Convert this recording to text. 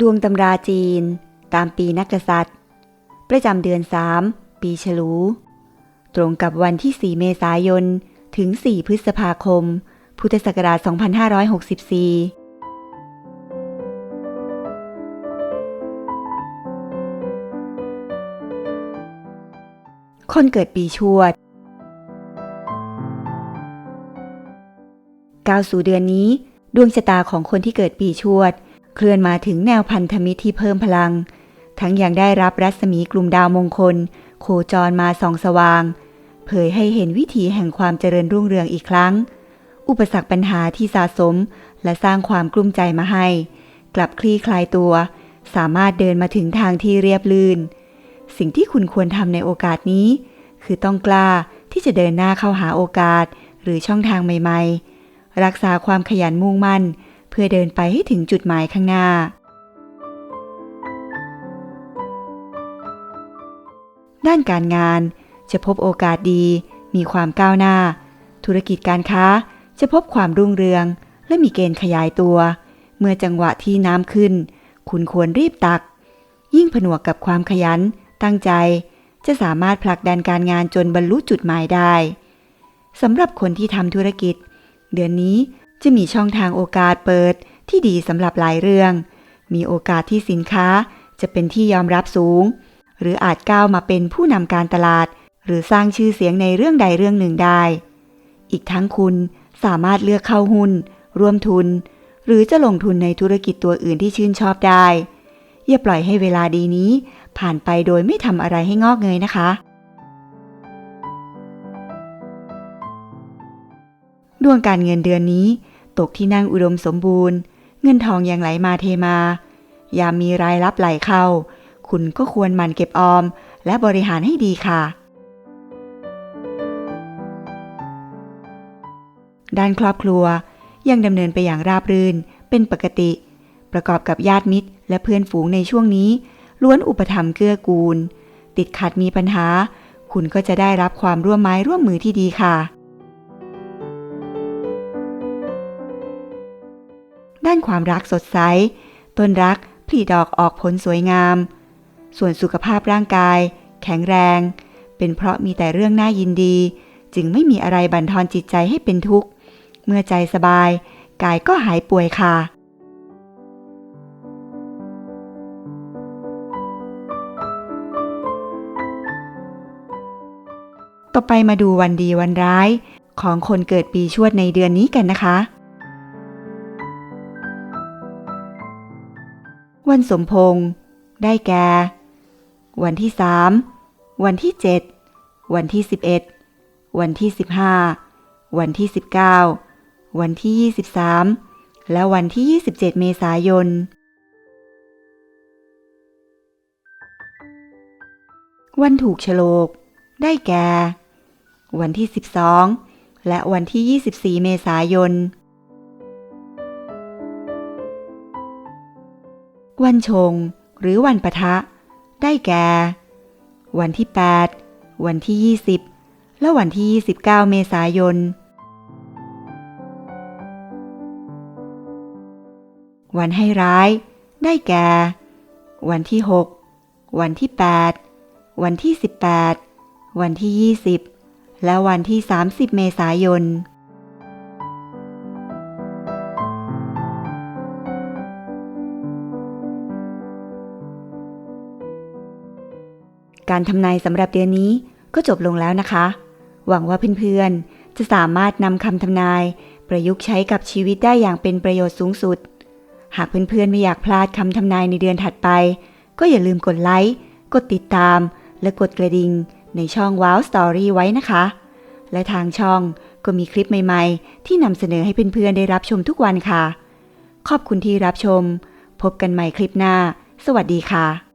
ดวงตำราจีน ตามปีนักกษัตริย์ ประจำเดือน3ปีฉลู ตรงกับวันที่ 4 เมษายน ถึง 4 พฤษภาคม พุทธศักราช 2564คนเกิดปีชวดก้าวสู่เดือนนี้ ดวงชะตาของคนที่เกิดปีชวด เคลื่อนมาถึงแนวพันธมิตรที่เพิ่มพลัง ทั้งยังได้รับรัศมีกลุ่มดาวมงคล โคจรมาส่องสว่าง เผยให้เห็นวิถีแห่งความเจริญรุ่งเรืองอีกครั้ง อุปสรรคปัญหาที่สะสมและสร้างความกลุ้มใจมาให้ กลับคลี่คลายตัว สามารถเดินมาถึงทางที่เรียบลื่น สิ่งที่คุณควรทำในโอกาสนี้ คือต้องกล้าที่จะเดินหน้าเข้าหาโอกาสหรือช่องทางใหม่ ๆ รักษาความขยันมุ่งมั่น เพื่อเดินไปให้ถึงจุดหมายข้างหน้า ด้านการงานจะพบโอกาสดีมีความก้าวหน้า ธุรกิจการค้าจะพบความรุ่งเรือง และมีเกณฑ์ขยายตัว เมื่อจังหวะที่น้ำขึ้น คุณควรรีบตัก ยิ่งผนวกกับความขยัน ตั้งใจ จะสามารถผลักดันการงานจนบรรลุจุดหมายได้สำหรับคนที่ทำธุรกิจ เดือนนี้ จะมีช่องทางโอกาสเปิดที่ดีสำหรับหลายเรื่อง มีโอกาสที่สินค้าจะเป็นที่ยอมรับสูง หรืออาจก้าวมาเป็นผู้นำการตลาด หรือสร้างชื่อเสียงในเรื่องใดเรื่องหนึ่งได้ อีกทั้งคุณสามารถเลือกเข้าหุ้น ร่วมทุน หรือจะลงทุนในธุรกิจตัวอื่นที่ชื่นชอบได้ อย่าปล่อยให้เวลาดีนี้ ผ่านไปโดยไม่ทำอะไรให้งอกเงยนะคะ ดวงการเงินเดือนนี้ ตกที่นั่งอุดมสมบูรณ์ เงินทองยังไหลมาเทมา ยามมีรายรับไหลเข้า คุณก็ควรหมั่นเก็บออม และบริหารให้ดีค่ะ ด้านครอบครัวยังดำเนินไปอย่างราบรื่นเป็นปกติ ประกอบกับญาติมิตร และเพื่อนฝูงในช่วงนี้ ล้วนอุปถัมภ์เกื้อกูล ติดขัดมีปัญหา คุณก็จะได้รับความร่วมไม้ร่วมมือที่ดีค่ะ ด้านความรักสดใส ต้นรักผลิดอกออกผลสวยงาม ส่วนสุขภาพร่างกาย แข็งแรง เป็นเพราะมีแต่เรื่องน่ายินดี จึงไม่มีอะไรบั่นทอนจิตใจให้เป็นทุกข์ เมื่อใจสบาย กายก็หายป่วยค่ะต่อไปมาดูวันดีวันร้าย ของคนเกิดปีชวดในเดือนนี้กันนะคะ วันสมพงษ์ได้แก่ วันที่สามวันที่เจ็ดวันที่สิบเอ็ดวันที่สิบห้าวันที่สิบเก้าวันที่ยี่สิบสามและวันที่ยี่สิบเจ็ดเมษายน วันถูกฉลก ได้แก่ วันที่สิบสองและวันที่ยี่สิบสี่เมษายน วันชง หรือวันปะทะ ได้แก่ วันที่ 8 วันที่ 20 และวันที่ 29 เมษายน วันให้ร้าย ได้แก่ วันที่ 6 วันที่ 8 วันที่ 18 วันที่ 20 และวันที่ 30 เมษายน การทำนายสำหรับเดือนนี้ก็จบลงแล้วนะคะ หวังว่าเพื่อนๆ จะสามารถนำคำทำนาย ประยุกต์ใช้กับชีวิตได้อย่างเป็นประโยชน์สูงสุด หากเพื่อนๆ ไม่อยากพลาดคำทำนายในเดือนถัดไป ก็อย่าลืมกดไลค์ กดติดตาม และกดกระดิ่งในช่อง Wow Story ไว้นะคะ และทางช่องก็มีคลิปใหม่ๆ ที่นำเสนอให้เพื่อนๆ ได้รับชมทุกวันค่ะ ขอบคุณที่รับชม พบกันใหม่คลิปหน้า สวัสดีค่ะ